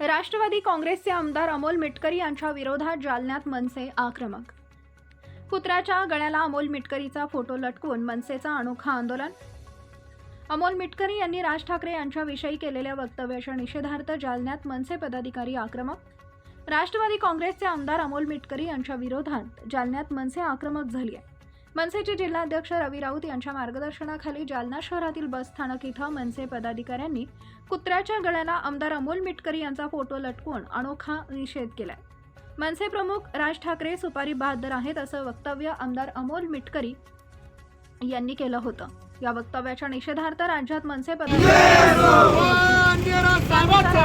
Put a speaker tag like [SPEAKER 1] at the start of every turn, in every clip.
[SPEAKER 1] राष्ट्रवादी काँग्रेसचे आमदार अमोल मिटकरी यांच्या विरोधात जालन्यात मनसे आक्रमक. कुत्र्याच्या गळ्याला अमोल मिटकरीचा फोटो लटकवून मनसेचा अनोखा आंदोलन. अमोल मिटकरी यांनी राज ठाकरे यांच्याविषयी केलेल्या वक्तव्याच्या निषेधार्थ जालन्यात मनसे पदाधिकारी आक्रमक. राष्ट्रवादी काँग्रेसचे आमदार अमोल मिटकरी यांच्या विरोधात जालन्यात मनसे आक्रमक झाली आहे. मनसेचे जिल्हाध्यक्ष रवी राऊत यांच्या मार्गदर्शनाखाली जालना शहरातील बस स्थानक इथं मनसे पदाधिकाऱ्यांनी कुत्र्याच्या गळ्याला आमदार अमोल मिटकरी यांचा फोटो लटकवून अनोखा निषेध केलाय. मनसे प्रमुख राज ठाकरे सुपारी बहादर आहेत असं वक्तव्य आमदार अमोल मिटकरी यांनी केलं होतं. या वक्तव्याच्या निषेधार्थ राज्यात मनसे पदाधिकारी
[SPEAKER 2] वंदेरा साहेबाचा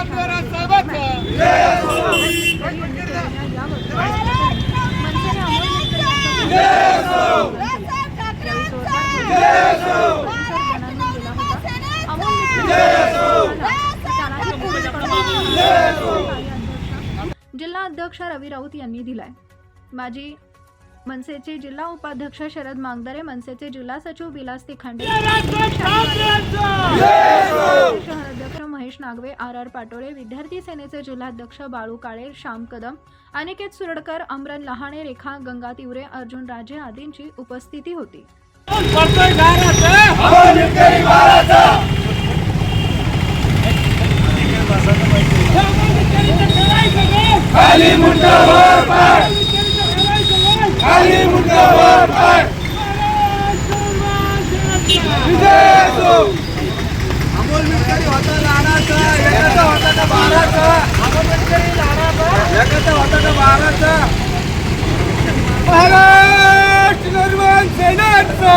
[SPEAKER 2] वंदेरा साहेबाचा
[SPEAKER 1] मनसेने अमोल मिटकरी यांच्या अमोल जिल्हा अध्यक्ष रवी राऊत यांनी दिलाय. माजी मनसेचे जिल्हा उपाध्यक्ष शरद मांगदरे मनसेचे जिल्हा सचिव विलास तिखांडे शहराध्यक्ष महेश नागवे आर आर पाटोळे विद्यार्थी सेनेचे जिल्हाध्यक्ष बाळू काळे श्याम कदम अनिकेत सुरडकर अमरन लहाणे रेखा गंगा तिवरे अर्जुन राजे आदींची उपस्थिती होती.
[SPEAKER 2] खाली मुंडा वर पाय अमोल मिटकरी होता लहानाचा एकाचा होता का बाराचा अमोल मिटकरी लहानाचा एकाचा होता का बाराचा महाराष्ट्र निर्माण सेनेचा.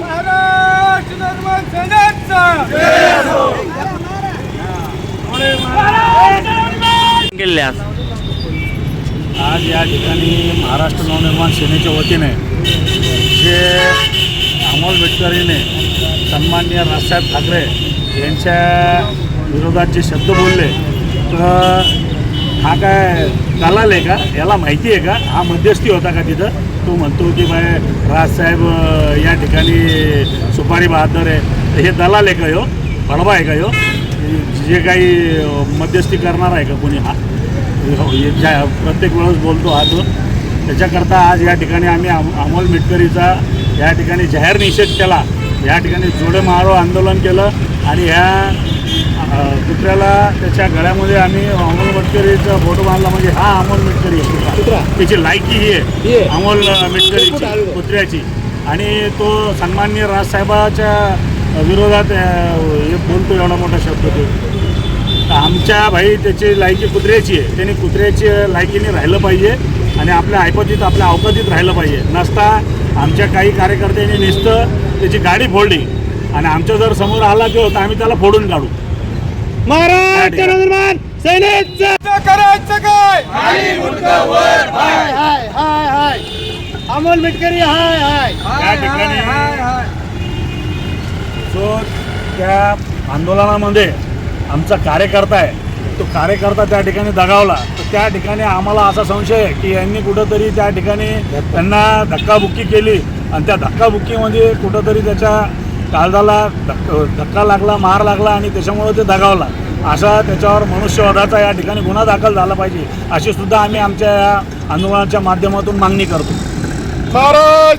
[SPEAKER 2] महाराष्ट्र निर्माण सेनेचा
[SPEAKER 3] केल्यास
[SPEAKER 4] आज या ठिकाणी महाराष्ट्र नवनिर्माण सेनेच्या वतीने जे अमोल मिटकरीने सन्माननीय राजसाहेब ठाकरे यांच्या विरोधात जे शब्द बोलले तर हा काय दलाल आहे का? याला माहिती आहे का? हा मध्यस्थी होता का तिथं? तो म्हणतो की बाय राजसाहेब या ठिकाणी सुपारी बहादर आहे. तर हे दलाल आहे का यो? बडबा आहे का यो? जे काही मध्यस्थी करणार आहे का कोणी हा? ज्या प्रत्येक वेळेस बोलतो हा तो. त्याच्याकरता आज या ठिकाणी आम्ही अम अमोल मिटकरीचा या ठिकाणी जाहीर निषेध केला. या ठिकाणी जोडे मारो आंदोलन केलं आणि ह्या कुत्र्याला त्याच्या गळ्यामध्ये आम्ही अमोल मिटकरीचा फोटो बांधला म्हणजे हा अमोल मिटकरी त्याची लायकी ही आहे. अमोल मिटकरीची कुत्र्याची. आणि तो सन्माननीय राजसाहेबाच्या विरोधात हे बोलतो एवढा मोठा शब्द तो. तर आमच्या भाई त्याची लायकी कुत्र्याची आहे. त्यांनी कुत्र्याची लायकीने राहिलं पाहिजे आणि आपल्या ऐपतीत आपल्या अवकातीत राहिलं पाहिजे. नसता आमच्या काही कार्यकर्त्यांनी नुसतं त्याची गाडी फोडली आणि आमच्या जर समोर आला तो तर आम्ही त्याला फोडून काढू.
[SPEAKER 2] करायचं काय? हाय हाय हाय हाय. अमोल मिटकरी हाय हाय.
[SPEAKER 4] त्या ठिकाणी सो त्या आंदोलनामध्ये आमचा कार्यकर्ता आहे. तो कार्यकर्ता त्या ठिकाणी दगावला. तर त्या ठिकाणी आम्हाला असा संशय आहे की यांनी कुठंतरी त्या ठिकाणी त्यांना धक्काबुक्की केली. आणि त्या धक्काबुक्कीमध्ये कुठंतरी त्याच्या काळजाला धक्क धक्का लागला मार लागला आणि त्याच्यामुळं ते दगावला. असा त्याच्यावर मनुष्यवधाचा या ठिकाणी गुन्हा दाखल झाला पाहिजे अशी सुद्धा आम्ही आमच्या या आंदोलनाच्या माध्यमातून मागणी करतो.
[SPEAKER 2] महाराज